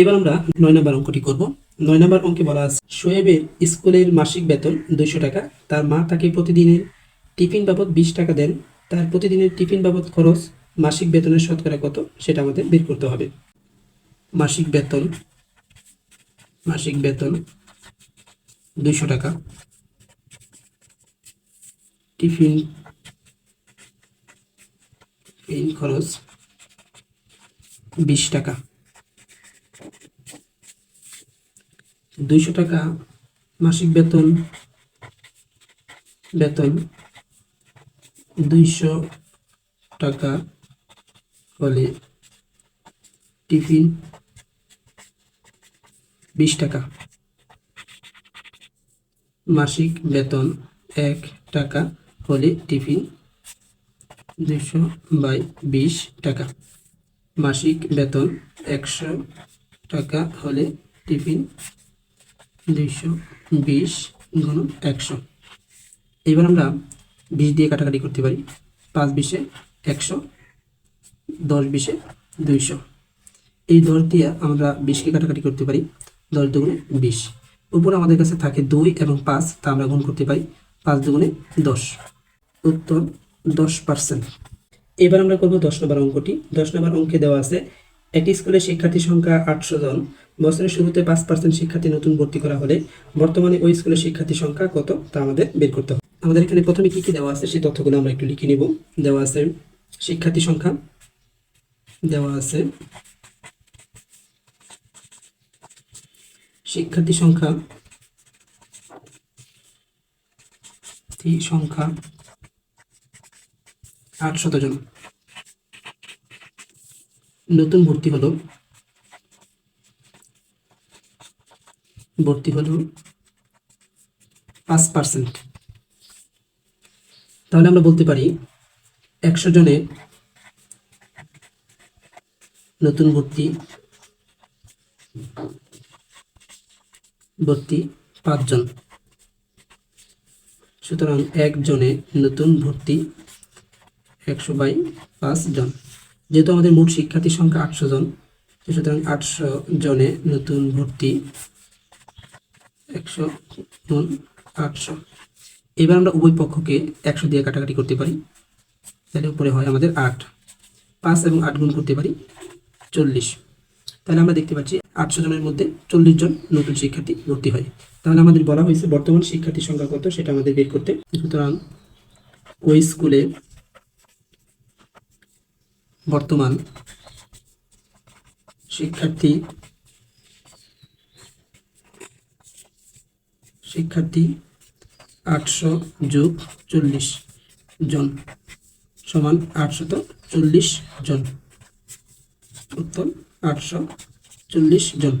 এবার আমরা নয় নম্বর অঙ্কটি করব। নয় নম্বর অঙ্কে বলা আছে শোয়েবের স্কুলের মাসিক বেতন দুইশো টাকা, তার মা তাকে প্রতিদিনের টিফিন বাবদ বিশ টাকা দেন, তার প্রতিদিনের টিফিন বাবদ খরচ মাসিক বেতনের শতকরা কত সেটা আমাদের বের করতে হবে। মাসিক বেতন মাসিক বেতন দুইশো টাকা, টিফিন টিফিন খরচ বিশ টাকা। দুইশো টাকা মাসিক বেতন বেতন দুইশো টাকা হলে টিফিন বিশ টাকা। মাসিক বেতন এক টাকা হলে টিফিন দুইশো বাই বিশ টাকা। মাসিক বেতন একশো টাকা হলে টিফিন দুইশো বিশ গুণ একশো। এবার আমরা বিশ দিয়ে কাটাকাটি করতে পারি। পাঁচ বিশে একশো, দশ বিশে দুইশো। এই দশ দিয়ে আমরা বিশকে কাটাকাটি করতে পারি দশ দুগুণে বিশ। উপরে আমাদের কাছে থাকে দুই এবং পাঁচ, তা আমরা গুণ করতে পারি পাঁচ দুগুণে দশ। উত্তর দশ পার্সেন্ট। এবার আমরা করব দশ নম্বর অঙ্কটি। দশ নম্বর অঙ্কে দেওয়া আছে, একটি স্কুলের শিক্ষার্থী সংখ্যা আটশো জন বছরের শুরুতে পাঁচ পার্সেন্ট শিক্ষার্থী নতুন ভর্তি করা হলে বর্তমানে ওই স্কুলের শিক্ষার্থী সংখ্যা কত তা আমাদের বের করতে হবে। আমাদের এখানে প্রথমে কি কি দেওয়া আছে সেই তথ্যগুলো আমরা একটু লিখে নিব। দেওয়া আছে শিক্ষার্থী সংখ্যা, দেওয়া আছে শিক্ষার্থী সংখ্যা সংখ্যা আটশত জন। নতুন ভর্তি হলো ভর্তি হলো পাঁচ পার্সেন্ট তাহলে আমরা বলতে পারি একশো জনে নতুন ভর্তি ভর্তি পাঁচজন। সুতরাং একজনে নতুন ভর্তি একশো বাই পাঁচ জন যেহেতু আমাদের মোট শিক্ষার্থীর সংখ্যা আটশো জন সুতরাং আটশো জনে নতুন ভর্তি একশো গুণ আটশো। এবার আমরা উভয় পক্ষকে একশো দিয়ে কাটাকাটি করতে পারি। তাহলে উপরে হয় আমাদের আট। পাঁচ এবং আট গুণ করতে পারি চল্লিশ। তাহলে আমরা দেখতে পাচ্ছি আটশো জনের মধ্যে চল্লিশ জন নতুন শিক্ষার্থী ভর্তি হয়। তাহলে আমাদের বলা হয়েছে বর্তমান শিক্ষার্থী সংখ্যা কত সেটা আমাদের বের করতে। সুতরাং ওই স্কুলে বর্তমান শিক্ষার্থী শিক্ষার্থী আটশো যোগ চল্লিশ জন সমান আটশত চল্লিশ জন। উত্তর আটশো চল্লিশ জন।